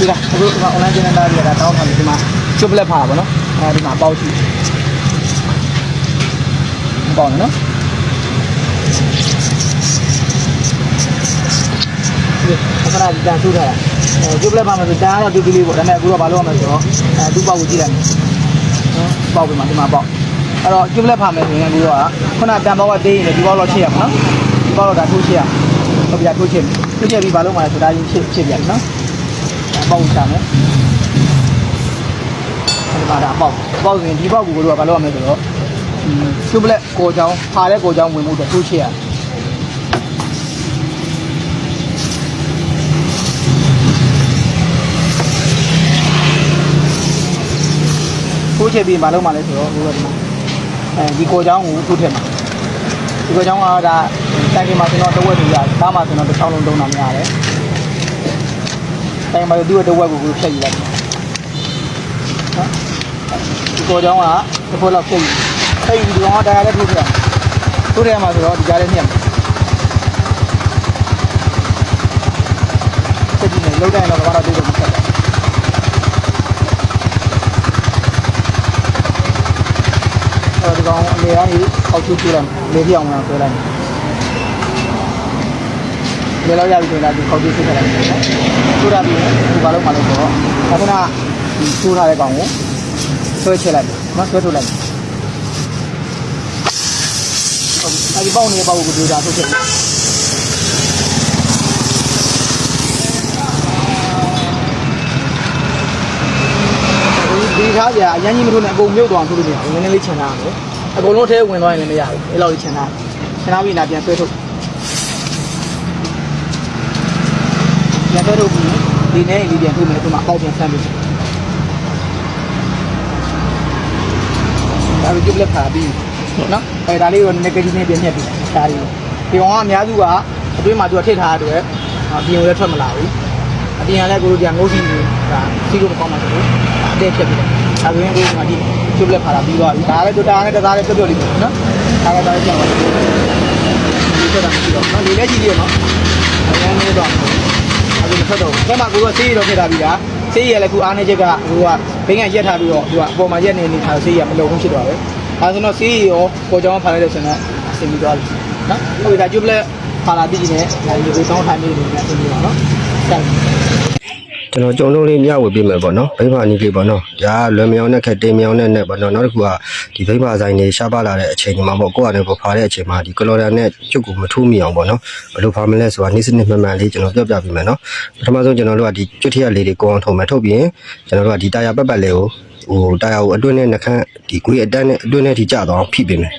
ဒီကအခုဒီမှာ online ကျင်းနေတာတွေကတောင်းထားတယ်ဒီမှာချွတ်ပလက်ဖာပါနော်အဲဒီမှာပေါက်ရှိပေါက်နော်ဒီအခါဒီတန်ထူထားတာအဲချွတ်ပလက်ဖာမှာဆိုတန်ကတော့တူတူလေးပေါ့ဒါပေမဲ့အခုတော့ဘာလုပ်ရမလဲဆိုတော့အဲသူ့ပေါက်ကိုကြည့်လိုက်နော်ပေါက်ပြီမှာဒီမှာပေါက်အဲ့တော့ချွတ်ပလက်ဖာမယ်ဆိုရင်အခုတော့ခုနတန်ပေါက်ကတေးရင်ဒီပေါက်တော့ချိရမှာနော်ဒီပေါက်တော့ဒါထိုးချိရဟုတ်ပြီထိုးချိထိုးချိပြီးဘာလုပ်မှာလဲဆိုဒါရင်ချိချိပြန်နော် ပေါက်ချမယ်ဒီမှာဒါပေါက်ပေါက်ရင်ဒီပေါက်ကိုတို့ကဘာလုပ်ရမလဲဆိုတော့ကျုပ်ပလက်ကိုချောင်းဖာတဲ့ကိုချောင်းဝင်မှုတော့ထိုးချရထိုးချပြီးမလုပ်မှလဲဆိုတော့ဘိုးကဒီမှာအဲဒီကိုချောင်းကိုထိုးထည့်မှာဒီကိုချောင်းကဒါတိုင်ကင်မှာကျွန်တော်တဝက်တူရတယ်ကားမှာကျွန်တော်တစ်ချောင်းလုံးတုံးတာများတယ် တိုင်မှာဒီဝက်တစ်ဝက်ကိုကိုဖြတ်ယူလိုက်နော်ဒီကိုကြောင်းကတစ်ဖွဲ့လောက်ဖြတ်ယူဖြတ်ယူဒီကောင်ကတရားလည်းထိုးပြတယ်ထိုးတယ်မှာဆိုတော့ဒီကြားလည်းညက်ဆက်ကြည့်နေလောက်တိုင်းတော့ဘာတော့ဒီလိုမဆက်ဘူးအဲဒီကောင်အနေအားကြီးအောက်ကျကျလိုက်လေပြောင်းအောင်ဆွဲလိုက် လေလောက်ရပြီဆိုရင်ဒီခေါက်ကျစစ်ခလိုက်နော်ထိုးရပြီဒီဘာလို့မလုပ်တော့အခုနဒီထိုးထားတဲ့ကောင်ကိုဆွဲချက်လိုက်နော်ဆွဲထုတ်လိုက်ဟုတ်အဲဒီပေါက်နေတဲ့ပေါက်ကိုဒီဒါထုတ်ချက်ဒီထားကြအရင်ကြီးမထိုးနဲ့အကုန်မြုပ်သွားအောင်ထိုးလို့မရဘူးနည်းနည်းလေးချင်ထားအောင်အကုန်လုံးထဲဝင်သွားရင်လည်းမရဘူးအဲ့လိုချင်ထားချင်ထားပြီးနာပြန်ဆွဲထုတ် ပြန်တော့ဘူးဒီနေ့ဒီပြန်ထုတ်မယ်ဒီမှာအောက်ပြန်ဆမ်းပြီဒါကိုကြည့်လက်ခါပြီးနော်အဲဒါလေးကို negative နဲ့ပြန်ညက်ပြီဒါလေးဒီကောင်ကအများစုကအတွေးမှာသူကထိထားတဲ့အတွက်အပြင်လည်းထွက်မလာဘူးအပြင်ကလည်းကိုတို့ပြန်ငုတ်စီနေဒါစီးလို့မကောင်းပါဘူးအတဲ့ဖြစ်ပြီအဲဒါရင်ကိုကဒီကြည့်လက်ခါလာပြီးသွားပြီဒါလည်းတို့တာနဲ့တသားလေးပြုတ်ပြုတ်လေးနော်ဒါလည်းဒါလည်းပြန်ပါဒီတော့တာမရှိတော့နော်လေလည်းကြည့်ရနော်အရင်နေတော့ အဲ့ဒါမထွက်တော့ဘူး။အဲ့မှာကိုကဆေးရတော့ဖြစ်တာပြီလား။ဆေးရလည်းခုအားနေချက်ကကိုကဘိန်းကရက်ထားပြီးတော့သူကအပေါ်မှာရက်နေနေထားဆေးရမလုံဘူးဖြစ်သွားတယ်။အဲဒါဆိုတော့ဆေးရောကိုကြောင်းဖားလိုက်လို့ဆိုတော့အဆင်ပြေသွားပြီ။နော်။ဟုတ်ပြီဒါကျုပ်လက်ဖာလာပြီးနေဒါဒီကိုတောင်းထိုင်နေနေအဆင်ပြေပါနော်။ဆက် ကျွန်တော်ကြုံလုံးလေးမျှဝေပေးမယ်ပေါ့နော်ဗိမာနီးလေးပေါ့နော်ဒါကလွယ်မြောင်နဲ့ခက်တေးမြောင်နဲ့နဲ့ပေါ့နော်နောက်တစ်ခုကဒီဗိမာဆိုင်တွေရှားပါလာတဲ့အချိန်ဒီမှာပေါ့ကိုယ့်အနေနဲ့ဖားတဲ့အချိန်မှာဒီကလော်ဒါနဲ့ကျုပ်ကိုမထိုးမိအောင်ပေါ့နော်ဘယ်လိုဖားမလဲဆိုတာနေ့စနစ်မှန်မှန်လေးကျွန်တော်ပြောပြပေးမယ်နော်ပထမဆုံးကျွန်တော်တို့ကဒီကျွတ်ထရလေးတွေကိုအောင်ထုံမယ်ထုတ်ပြီးရင်ကျွန်တော်တို့ကဒီတာယာပက်ပတ်လေးကို ဟိုတာယာကိုအတွင်းနဲ့နှခမ်းဒီကိုယ်အတန်းနဲ့အတွင်းနဲ့ထိကျသွားအောင်ဖိပေးမယ်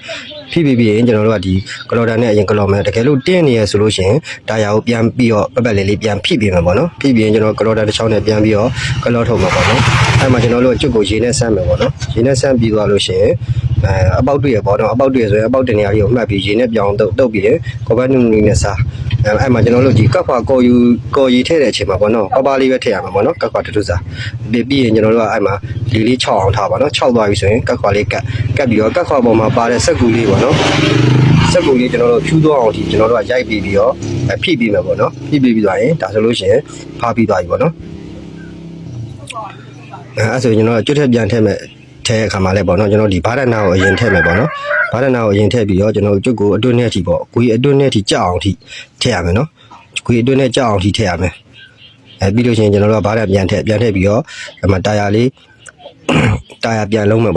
ဖိပြီးပြီးရင်ကျွန်တော်တို့ကဒီကလော်ဒါနဲ့အရင်ကလော်မယ်တကယ်လို့တင်းနေရဆိုလို့ရှိရင်တာယာကိုပြန်ပြီးတော့ပက်ပတ်လေးလေးပြန်ဖိပေးမယ်ပေါ့နော်ဖိပြီးရင်ကျွန်တော်ကလော်ဒါတစ်ချောင်းနဲ့ပြန်ပြီးတော့ကလော်ထုတ်မှာပေါ့နော်အဲ့မှာကျွန်တော်တို့ကကျွတ်ကိုရေနဲ့ဆမ်းမယ်ပေါ့နော်ရေနဲ့ဆမ်းပြီးသွားလို့ရှိရင်အဲအပေါက်တွေ့ရပေါ့နော်အပေါက်တွေ့ရဆိုရင်အပေါက်တင်နေရာကြီးကိုမှတ်ပြီးရေနဲ့ပြောင်းတုပ်တုပ်ပြီးရင်ကော်ပတ်နုနုနဲ့စား အဲအဲ့မှာကျွန်တော်တို့ဒီကပ်ခွာကော်ယူကော်ရီထည့်တဲ့အချိန်မှာပေါ့နော်ပပလေးပဲထည့်ရမှာပေါ့နော်ကပ်ခွာတူတူစားပြီးပြီးရင်ကျွန်တော်တို့ကအဲ့မှာလေးလေး6အောင်ထားပါနော်6သွားပြီဆိုရင်ကပ်ခွာလေးကပ်ကပ်ပြီးတော့ကပ်ခွာပေါ်မှာပါတဲ့စက်ကူလေးပေါ့နော်စက်ကူလေးကျွန်တော်တို့ဖြူသွားအောင်ဒီကျွန်တော်တို့ကရိုက်ပြီးပြီးတော့ဖြည့်ပြီးမယ်ပေါ့နော်ဖြည့်ပြီးပြီးသွားရင်ဒါဆိုလို့ရှိရင်ဖားပြီးသွားပြီပေါ့နော်အဲအဲ့ဆိုရင်ကျွန်တော်ကကျွတ်ထက်ပြန်ထည့်မယ်ထဲအခါမှာလဲပေါ့နော်ကျွန်တော်ဒီဘာဒနာကိုအရင်ထည့်မယ်ပေါ့နော် ဘာဒနာကိုအရင်ထည့်ပြီးတော့ကျွန်တော်ကျွတ်ကိုအတွင်းနဲ့အထိပေါ့ကိုကြီးအတွင်းနဲ့အထိကြောက်အောင်ထိထည့်ရမယ်နော်ကိုကြီးအတွင်းနဲ့ကြောက်အောင်ထိထည့်ရမယ်အဲပြီးလို့ရှိရင်ကျွန်တော်တို့ကဘာဒပြန်ထည့်ပြန်ထည့်ပြီးတော့အမတာယာလေးတာယာပြန်လုံးမယ်